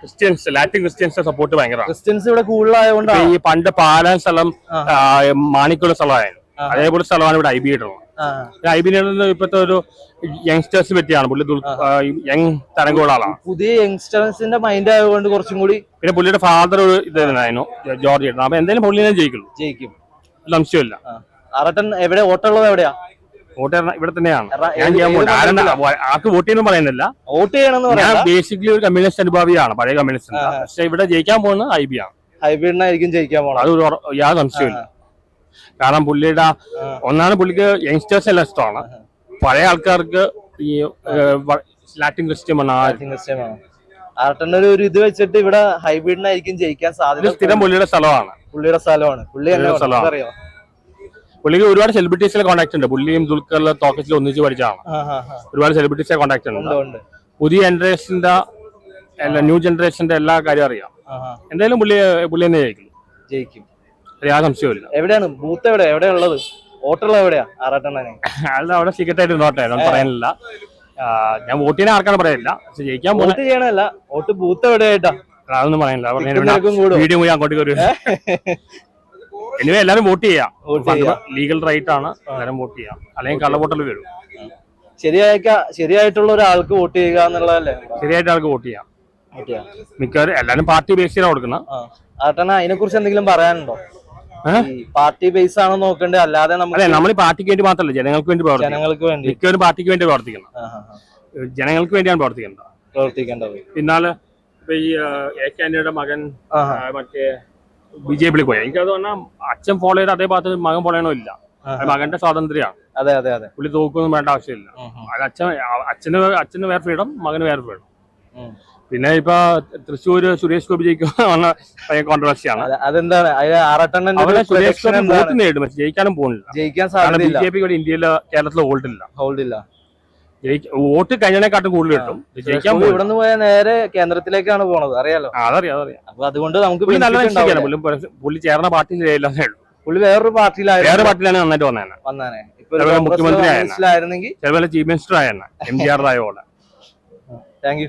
Christians Latin Christians support ഭയങ്കര Christians ഇവിടെ കൂടുതലായതുകൊണ്ട്. ഈ പണ്ട് പാലാൻ സ്ഥലം മാണിക്കുള്ള സ്ഥലമായിരുന്നു. അതേപോലെ സ്ഥലമാണ് ഇവിടെ ഐ ബി ഇടുന്നത് ഐ ബി ഇപ്പോഴത്തെ ഒരു യങ്സ്റ്റേഴ്സ് പറ്റിയാണ് പുള്ളി യങ് തരംഗോളാണ് പുതിയ യങ്സ്റ്റേഴ്സിന്റെ മൈൻഡ് ആയതുകൊണ്ട് കുറച്ചും കൂടി പിന്നെ പുള്ളിയുടെ ഫാദർ ഒരു ഇത് തന്നെയായിരുന്നു ജോർജ് ഇടുന്നത് അപ്പൊ എന്തായാലും പുള്ളിനെ ജയിക്കുള്ളൂ. ജയിക്കും. സംശയമില്ല. അറട്ടൻ എവിടെ ഓട്ടമുള്ളത് എവിടെയാ? വോട്ട് ഇവിടെ തന്നെയാണ്. ഞാൻ ചെയ്യാൻ പോകുന്നത് ആർക്ക് വോട്ട് ചെയ്യണം പറയുന്നില്ല. വോട്ട് ചെയ്യണമെന്ന് ഞാൻ ബേസിക്കലി ഒരു കമ്മ്യൂണിസ്റ്റ് അനുഭാവിയാണ് പഴയ കമ്മ്യൂണിസ്റ്റ് പക്ഷെ ഇവിടെ ജയിക്കാൻ പോകുന്നത് ഐ ബി ആണ് ഹൈബ്രിഡിനായിരിക്കും ജയിക്കാൻ പോകുന്നത് അത് യാതൊരു സംശയമില്ല കാരണം പുള്ളിയുടെ ഒന്നാണ് പുള്ളിക്ക് യങ്സ്റ്റേഴ്സ് എല്ലാം ഇഷ്ടമാണ്. പഴയ ആൾക്കാർക്ക് ഈ ലാറ്റിൻ ക്രിസ്ത്യൻ വന്ന ആ ആർട്ടന്റെ ഒരു ഇത് വെച്ചിട്ട് ഇവിടെ ഹൈബ്രിഡിനായിരിക്കും ജയിക്കാൻ സാധ്യത സ്ഥിരം പുള്ളിയുടെ സ്ഥലമാണ്. പുള്ളിയുടെ സ്ഥലമാണ്. പുള്ളി. അറിയോ പുള്ളിക്ക് ഒരുപാട് സെലിബ്രിറ്റീസിലെ കോൺടാക്ട് ഉണ്ട്. പുള്ളിയും ദുൽഖറിലെ തോക്കത്തിൽ ഒന്നിച്ച് പഠിച്ചതാണ്. ഒരുപാട് സെലിബ്രിറ്റീസിലെ കോൺടാക്ട് ഉണ്ട്. പുതിയ ജനറേഷന്റെ എല്ലാ ന്യൂ ജനറേഷന്റെ എല്ലാ കാര്യം അറിയാം. എന്തായാലും പുള്ളി പുള്ളി തന്നെ ജയിക്കും. ജയിക്കും. യാതൊരു സംശയമില്ല എവിടെയാണ്? ബൂത്ത് എവിടെ എവിടെയാ ഉള്ളത്? വോട്ടുള്ള എവിടെയാ? ആറാട്ടണ്ണനെ അല്ല അവിടെ സീക്രട്ട് ആയിട്ട് നോട്ടെ ഞാൻ പറയാനില്ല. ഞാൻ വോട്ട് ചെയ്യുന്ന ആർക്കാണ് പറയില്ല പക്ഷെ ജയിക്കാൻ വോട്ട് ചെയ്യണല്ല വോട്ട് ബൂത്ത് എവിടെയായിട്ടാ? അതൊന്നും പറയാനില്ല. വീഡിയോ പോയി അങ്ങോട്ടേക്ക് ഒരു എനിവേ എല്ലാരും വോട്ട് ചെയ്യാം. ലീഗൽ റൈറ്റ് ആണ്. എല്ലാരും വോട്ട് ചെയ്യാം. അല്ലെങ്കിൽ കള്ളവോട്ടൽ വരും. ശരിയായ ശരിയായിട്ടുള്ള ഒരാൾക്ക് വോട്ട് ചെയ്യുക എന്നുള്ളതല്ലേ? ശരിയായിട്ട് ആൾക്ക് വോട്ട് ചെയ്യാം. മിക്കവാറും എല്ലാരും പാർട്ടി ബേസ് ചെയ്താണ് കൊടുക്കുന്ന ആ. ആട്ടണ്ണ അതിനെ കുറിച്ച് എന്തെങ്കിലും പറയാനുണ്ടോ? പാർട്ടി ബേസ് ആണോ നോക്കണ്ടേ? അല്ലാതെ അല്ലെ നമുക്ക് നമ്മൾ പാർട്ടിക്ക് വേണ്ടി മാത്രമല്ല ജനങ്ങൾക്ക് വേണ്ടി പ്രവർത്തി ജനങ്ങൾക്ക് വേണ്ടി. മിക്കവരും പാർട്ടിക്ക് വേണ്ടി പ്രവർത്തിക്കണം. ജനങ്ങൾക്ക് വേണ്ടിയാണ് പ്രവർത്തിക്കേണ്ടത്. പ്രവർത്തിക്കേണ്ടത്. പിന്നാലെ ഇപ്പൊ ഈ എ കെ ആന്റണിയുടെ മകൻ മറ്റേ ബി ജെ പിയിൽ പോയി. എനിക്കത് പറഞ്ഞാൽ അച്ഛൻ ഫോളോ ചെയ്ത അതേ ഭാഗത്ത് മകൻ ഫോളോ ചെയ്യണമില്ല. അത് മകന്റെ സ്വാതന്ത്ര്യമാണ്. അതെ അതെ അതെ. പുള്ളി തോക്കൊന്നും വേണ്ട ആവശ്യമില്ല. അത് അച്ഛൻ അച്ഛന് അച്ഛന് വേറെ ഫ്രീഡം മകന് വേറെ ഫ്രീഡം പിന്നെ ഇപ്പൊ തൃശ്ശൂര് സുരേഷ് ഗോപി ജയിക്കുന്ന കോൺട്രവേഴ്സിയാണ് അതെ, അതെന്താണ്? സുരേഷ് ഗോപി? വോട്ട് നേടും പക്ഷെ ജയിക്കാനും പോകുന്നില്ല. ജയിക്കാൻ കാരണം ബി ജെ പി ഇന്ത്യയിലെ കേരളത്തിൽ ഹോൾഡില്ല ഹോൾഡില്ല ഹോൾഡ് ഇല്ല ജയിക്ക- വോട്ട് കഴിഞ്ഞതിനെക്കാട്ടും കൂടുതൽ കിട്ടും. ജയിക്കാൻ ഇവിടെ പോകും നിന്ന് പോയ നേരെ കേന്ദ്രത്തിലേക്കാണ് പോണത്. അറിയാലോ? അതറിയാം അതറിയാം. അപ്പൊ അതുകൊണ്ട് നമുക്ക് നല്ല മനുഷ്യനാണ്. പുള്ളി പുള്ളി ചേർന്ന പാർട്ടിയിലേ പുള്ളി വേറൊരു പാർട്ടിയിലായിരുന്നു. വേറെ പാർട്ടിയിലാണ് നന്നായിട്ട് വന്നേനെ. വന്നേ ഇപ്പൊ മുഖ്യമന്ത്രി ആയിരുന്നെങ്കിൽ ചിലപ്പോൾ ചീഫ് മിനിസ്റ്റർ ആയെന്നെ എം ജി ആർ പോലെ താങ്ക് യു.